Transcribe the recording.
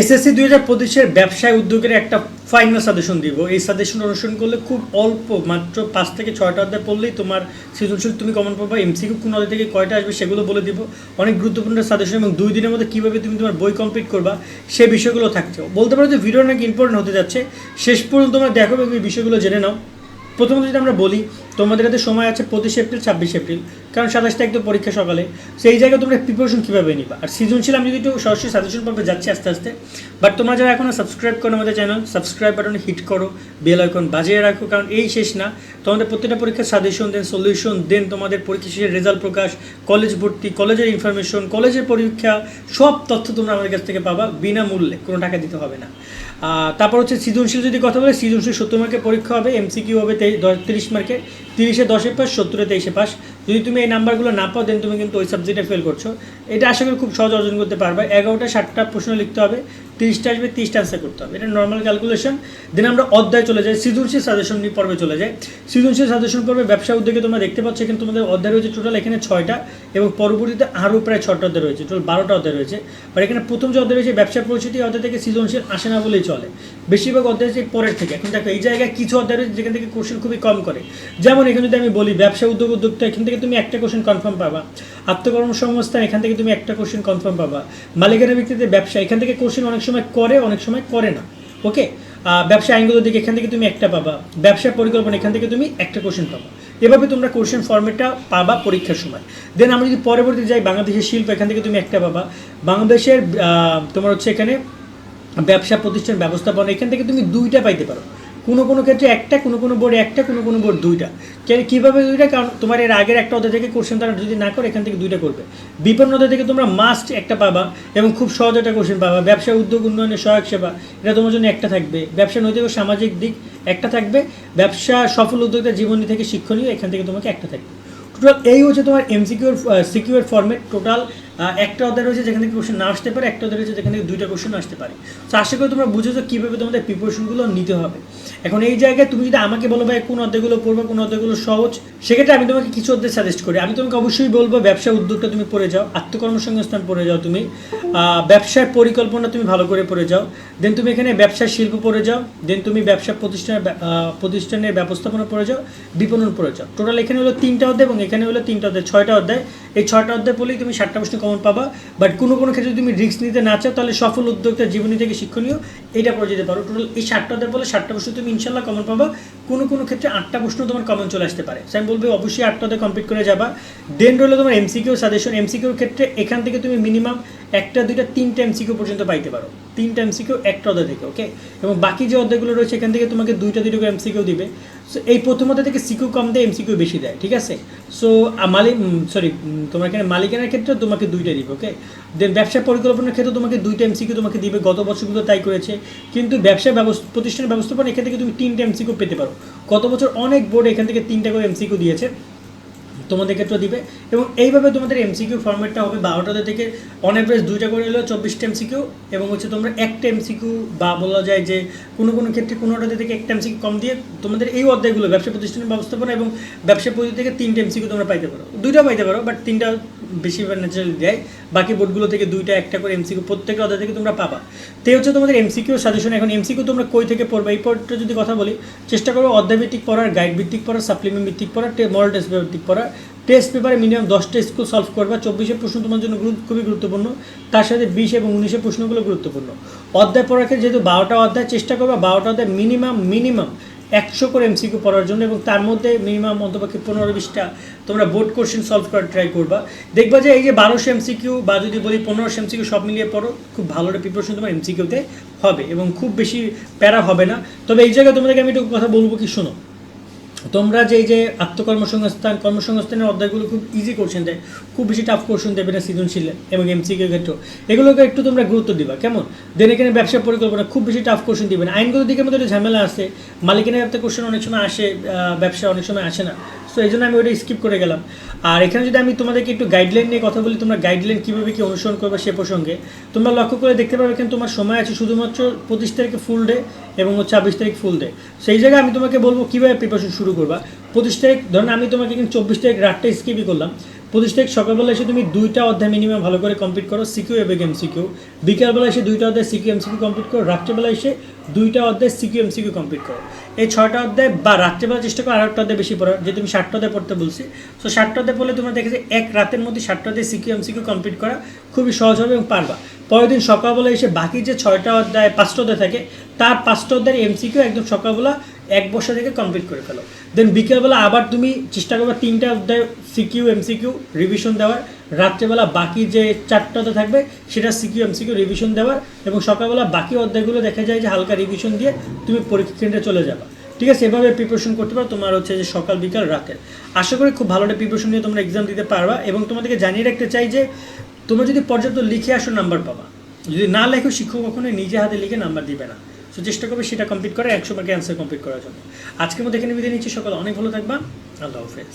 SSC দুই হাজার পঁচিশের ব্যবসায় উদ্যোগের একটা ফাইনাল সাজেশন দিব। এই সাজেশন অনুসরণ করলে খুব অল্প, মাত্র পাঁচ থেকে ছয়টা অধ্যায় পড়লেই তোমার সৃজনশীল তুমি কমন পাবা এমসিকিউ কোন অধ্যায় থেকে কয়টা আসবে সেগুলো বলে দিব। অনেক গুরুত্বপূর্ণ সাজেশন এবং দুই দিনের মধ্যে কীভাবে তুমি তোমার বই কমপ্লিট করবা সে বিষয়গুলো থাকছে। বলতে পারো যে ভিডিও অনেক ইম্পর্টেন্ট হতে যাচ্ছে। শেষ পর্যন্ত তোমরা দেখো এবং এই বিষয়গুলো জেনে নাও। প্রথমত যদি আমরা বলি তোমাদের হাতে সময় আছে পঁচিশ এপ্রিল, ছাব্বিশ এপ্রিল। কারণ সাতাশ তারিখ তো পরীক্ষা সকালে। সেই জায়গায় তোমরা প্রিপারেশন কীভাবে নিবা? আর সৃজনশীল, আমি যদি একটু সরাসরি সাজেশন পর্বে যাচ্ছি আস্তে আস্তে বাট তোমরা যারা এখনও সাবস্ক্রাইব করো আমাদের চ্যানেল সাবস্ক্রাইব বাটনে হিট করো বেল আইকন বাজিয়ে রাখো, কারণ এই শেষ না। তোমাদের প্রত্যেকটা পরীক্ষার সাজেশন দেন সলিউশন দেন তোমাদের পরীক্ষা শেষের রেজাল্ট প্রকাশ কলেজ ভর্তি কলেজের ইনফরমেশন কলেজের পরীক্ষা, সব তথ্য তোমরা আমাদের কাছ থেকে পাবা বিনামূল্যে, কোনো টাকা দিতে হবে না। তারপর হচ্ছে সৃজনশীল যদি কথা বলে, সৃজনশীল সত্তর মার্কের পরীক্ষা হবে এমসি এমসিকিউ হবে তিরিশ মার্কে তিরিশে দশে পাস সত্তরে তেইশে পাস। যদি তুমি এই নাম্বারগুলো না পাও দেন তুমি কিন্তু ওই সাবজেক্টে ফেল করছ। এটা আশা করি খুব সহজ অর্জন করতে পারবে। এগারোটা, ষাটটা প্রশ্ন লিখতে হবে, তিরিশটা আসবে, তিরিশটা আনসার করতে হবে। এটা নর্মাল ক্যালকুলেশন দেন আমরা অধ্যায় চলে যাই, সৃজনশীল সাজেশন পর্বে চলে যাই। সৃজনশীল সাজেশন পর্বে ব্যবসা উদ্যোগে তোমরা দেখতে পাচ্ছ কিন্তু তোমাদের অধ্যায় রয়েছে টোটাল এখানে ছয়টা এবং পরবর্তীতে আরও প্রায় ছটা অধ্যায় রয়েছে। টোটাল বারোটা অধ্যায় রয়েছে। আর এখানে প্রথম যে অধ্যায় রয়েছে, ব্যবসা পরিচিতি অধ্যায় থেকে সৃজনশীল আসে না বলেই চলে। বেশিরভাগ অধ্যায় হচ্ছে পরের থেকে। এখন দেখো, এই জায়গায় কিছু অধ্যায় রয়েছে যেখান থেকে কোশ্চেন খুবই কম করে। যেমন এখানে যদি আমি বলি, ব্যবসা উদ্যোগ উদ্যোগটা এখান থেকে তুমি একটা কোশ্চেন কনফার্ম পাবা। আত্মকর্মসংস্থান, এখান থেকে তুমি একটা কোশ্চেন কনফার্ম পাবা। মালিকানা ভিত্তিতে ব্যবসা, এখান থেকে কোশ্চেন অনেক সময় করে, অনেক সময় করে না। ওকে ব্যবসা আইনগত দিকে, এখান থেকে তুমি একটা পাবা। ব্যবসা পরিকল্পনা, এখান থেকে তুমি একটা কোশ্চেন পাবা। এভাবে তোমরা কোশ্চেন ফর্মেটটা পাবা পরীক্ষার সময়। দেন আমরা যদি পরবর্তী যাই, বাংলাদেশের শিল্প, এখান থেকে তুমি একটা পাবা। বাংলাদেশের তোমার হচ্ছে এখানে ব্যবসা প্রতিষ্ঠান, ব্যবস্থাপনা, এখান থেকে তুমি দুইটা পাইতে পারো। কোনো কোনো ক্ষেত্রে একটা, কোনো কোনো বোর্ডে একটা, কোনো কোনো বোর্ড দুইটা। কেন, কীভাবে দুইটা? কারণ তোমার এর আগের একটা অধ্যায় থেকে কোশ্চেন তারা যদি না করে, এখান থেকে দুইটা করবে। বিপন্ন অধ্যায় থেকে তোমরা মাস্ট একটা পাবা এবং খুব সহজ একটা কোশ্চেন পাবা। ব্যবসা, উদ্যোগ উন্নয়নের সহায়ক সেবা, এটা তোমার জন্য একটা থাকবে। ব্যবসা নৈতিক ও সামাজিক দিক একটা থাকবে। ব্যবসা, সফল উদ্যোক্তা জীবনী থেকে শিক্ষণীয়, এখান থেকে তোমাকে একটা থাকবে। টোটাল এই হচ্ছে তোমার এমসিকিউর সিকিউর ফর্মেট টোটাল একটা অধ্যায় রয়েছে যেখান থেকে কোশ্চেন না আসতে পারে, একটা অধ্যায় রয়েছে যেখান থেকে দুইটা কোশ্চেন আসতে পারে। তো আশা করি তোমরা বুঝেছ কীভাবে তোমাদের প্রিপারেশনগুলো নিতে হবে। এখন এই জায়গায় তুমি যদি আমাকে বলো, ভাই, কোন অধ্যায়গুলো পড়বে, কোন অধ্যায়গুলো সহজ? সেক্ষেত্রে আমি তোমাকে কিছু অধ্যায় সাজেস্ট করি। আমি তোমাকে অবশ্যই বলব ব্যবসা উদ্যোগটা তুমি পড়ে যাও, আত্মকর্মসংস্থান পড়ে যাও তুমি ব্যবসার পরিকল্পনা তুমি ভালো করে পড়ে যাও। দেন তুমি এখানে ব্যবসার শিল্প পড়ে যাও দেন তুমি ব্যবসা প্রতিষ্ঠানের প্রতিষ্ঠানের ব্যবস্থাপনা পড়ে যাও, বিপণন পড়ে যাও। টোটাল এখানে হলো তিনটা অধ্যায় এবং এখানে হলো তিনটা অধ্যায়, ছয়টা অধ্যায়। এই ছয়টা অধ্যায় পড়লেই তুমি ষাটটা প্রশ্ন কমন পাবা। বাট কোনো কোনো ক্ষেত্রে তুমি রিস্ক নিতে না চাও, তাহলে সফল উদ্যোক্তা জীবনী থেকে শিক্ষণীয় এটা পড়ে যেতে পারো। টোটাল এই ষাটটা অধ্যায় বলে ষাটটা প্রশ্ন তুমি ইনশাল্লাহ কমন পাবা। কোনো কোনো ক্ষেত্রে আটটা প্রশ্ন তোমার কমন চলে আসতে পারে। আমি বলব অবশ্যই আটটাতে কমপ্লিট করে যাবা। দেন রইল তোমার এমসিকিউ সাজেশন এমসিকিউর ক্ষেত্রে এখান থেকে তুমি মিনিমাম একটা, দুইটা, তিনটা এমসিকিউ পর্যন্ত পাইতে পারো। তিনটা এমসিকিউ একটা অধ্যায় থেকে ওকে এবং বাকি যে অধ্যায়গুলো রয়েছে, এখান থেকে তোমাকে দুইটা দুইটা করে এমসিকিউ দিবে। সো এই প্রথমত থেকে সিকিউ কম দেয় এমসিকিউ বেশি দেয়, ঠিক আছে? সো মালিক সরি তোমার এখানে মালিকানার ক্ষেত্রে তোমাকে দুইটা দিবে ওকে দেন ব্যবসা পরিকল্পনার ক্ষেত্রে তোমাকে দুইটা এমসিকিউ তোমাকে দিবে, গত বছরগুলো তাই করেছে। কিন্তু ব্যবসা ব্যবস্থা, প্রতিষ্ঠানের ব্যবস্থাপনা, এখান থেকে তুমি তিনটা এমসিকিউ পেতে পারো। গত বছর অনেক বোর্ড এখান থেকে তিনটা করে এমসিকিউ দিয়েছে। তোমাদের ক্ষেত্রে দিবে। এবং এইভাবে তোমাদের এমসিকিউ ফর্মেটটা হবে বারোটাতে থেকে অন অ্যাভারেজ দুইটা করে এলো, চব্বিশটা এমসিকিউ এবং হচ্ছে তোমরা একটা এমসিকিউ বা বলা যায় যে কোনো কোনো ক্ষেত্রে কোনোটাতে থেকে একটা এমসিকিউ কম দিয়ে তোমাদের এই অধ্যায়গুলো, ব্যবসা প্রতিষ্ঠানের ব্যবস্থাপনা এবং ব্যবসা পদ্ধতি থেকে তিনটা এমসিকিউ তোমরা পাইতে পারো। দুইটা পাইতে পারো বাট তিনটা বেশিরভাগ ন্যাচারালি দেয় বাকি বোর্ডগুলো থেকে দুইটা, একটা করে এমসিকিউ প্রত্যেকটা অধ্যায় থেকে তোমরা পাবা। তো হচ্ছে তোমাদের এমসিকিউ সাজেশন এখন এমসিকিউ তোমরা কই থেকে পড়বে? এই পড়টা যদি কথা বলি, চেষ্টা করব অধ্যায় ভিত্তিক পড়ার গাইড ভিত্তিক পড়ার সাপ্লিমেন্ট ভিত্তিক পড়ার মডেল টেস্ট ভিত্তিক পড়ার। টেস্ট পেপারে মিনিমাম দশটা স্কুল সলভ করবা। চব্বিশের প্রশ্ন তোমার জন্য খুবই গুরুত্বপূর্ণ। তার সাথে বিশ এবং উনিশের প্রশ্নগুলো গুরুত্বপূর্ণ। অধ্যায় পড়াকে যেহেতু বারোটা অধ্যায়, চেষ্টা করবা বারোটা অধ্যায় মিনিমাম মিনিমাম একশো করে এমসিকিউ পড়ার জন্য এবং তার মধ্যে মিনিমাম অন্তপক্ষে পনেরো বিশটা তোমরা বোর্ড কোশ্চেন সলভ করার ট্রাই করবা। দেখবা যে এই যে বারোশো এমসিকিউ বা যদি বলি পনেরোশো এমসিকিউ সব মিলিয়ে পড়ো, খুব ভালো একটা প্রিপারেশন তোমার এমসিকিউতে হবে এবং খুব বেশি প্যারা হবে না। তবে এই জায়গায় তোমাদেরকে আমি একটু কথা বলব কি শোনো তোমরা যে যে আত্মকর্মসংস্থান, কর্মসংস্থানের অধ্যায়গুলো খুব ইজি কোশ্চেন দেয়, খুব বেশি টাফ কোশ্চেন দেবে না সৃজনশীল এবং এমসিকিউ ক্ষেত্রেও। এগুলোকে একটু তোমরা গুরুত্ব দিবা, কেমন? দেন এখানে ব্যবসা পরিকল্পনা, খুব বেশি টাফ কোশ্চেন দিবে না। আইনগত দিকের মধ্যে একটা ঝামেলা আছে। মালিকানা ব্যবসা কোশ্চেন অনেক সময় আসে ব্যবসা অনেক সময় আসে না। সো এই জন্য আমি ওটা স্কিপ করে গেলাম। আর এখানে যদি আমি তোমাদেরকে একটু গাইডলাইন নিয়ে কথা বলি, তোমরা গাইডলাইন কীভাবে কি অনুসরণ করবে সে প্রসঙ্গে, তোমরা লক্ষ্য করে দেখতে পাবে এখানে তোমার সময় আছে শুধুমাত্র পঁচিশ তারিখে ফুল ডে এবং হচ্ছে ছাব্বিশ তারিখ ফুল ডে সেই জায়গায় আমি তোমাকে বলব কীভাবে প্রিপারেশন শুরু করবা। পঁচিশ তারিখ, ধরেন আমি তোমাকে কিন্তু চব্বিশ তারিখ রাতটা স্কিপই করলাম। পঁচিশ তারিখ সকালবেলা এসে তুমি দুইটা অধ্যায় মিনিমাম ভালো করে কমপ্লিট করো সিকিউ এবং এমসিকিউ বিকালবেলা এসে দুইটা অধ্যায় সিকিউ এমসিকিউ কমপ্লিট করো রাত্রেবেলা এসে দুইটা অধ্যায় সিকিউ এমসিকিউ কমপ্লিট করো। এই ছয়টা অধ্যায় বা রাত্রেবেলা চেষ্টা করো আরেকটা অধ্যায় বেশি পড়ার, যে তুমি ষাটটা অধ্যায় পড়তে বলছি। তো ষাটটা অধ্যায় পড়লে তোমার দেখেছে এক রাতের মধ্যে ষাটটা অধ্যায় সিকিউ এমসিকিউ কমপ্লিট করা খুবই সহজ হবে এবং পারবা। পরের দিন সকালবেলা এসে বাকি যে ছয়টা অধ্যায়, পাঁচটা অধ্যায় থাকে, তার পাঁচটা অধ্যায়ের এমসিকিউ একদম সকালবেলা এক বছর থেকে কমপ্লিট করে ফেলো। দেন বিকেলবেলা আবার তুমি চেষ্টা করবে তিনটা অধ্যায় সিকিউ এমসিকিউ রিভিশন দেওয়ার। রাত্রেবেলা বাকি যে চারটা অধ্যায় থাকবে, সেটা সিকিউ এমসিকিউ রিভিশন দেওয়ার এবং সকালবেলা বাকি অধ্যায়গুলো দেখা যায় যে হালকা রিভিশন দিয়ে তুমি পরীক্ষা কেন্দ্রে চলে যাবা। ঠিক আছে? এভাবে প্রিপারেশন করতে পারো, তোমার হচ্ছে যে সকাল, বিকাল রাতের আশা করি খুব ভালো একটা প্রিপারেশন নিয়ে তোমরা এক্সাম দিতে পারবা এবং তোমাদেরকে জানিয়ে রাখতে চাই যে তোমরা যদি পর্যাপ্ত লিখে আসো নাম্বার পাবা। যদি না লেখো, শিক্ষক কখনোই নিজে হাতে লিখে নাম্বার দিবে না। সো চেষ্টা করবে সেটা কমপ্লিট করে একশো মার্কে অ্যান্সার কমপ্লিট করার জন্য। আজকের মধ্যে এখানে বিদায় নিচ্ছি, সকাল অনেক ভালো থাকবা আল্লাহ হাফেজ।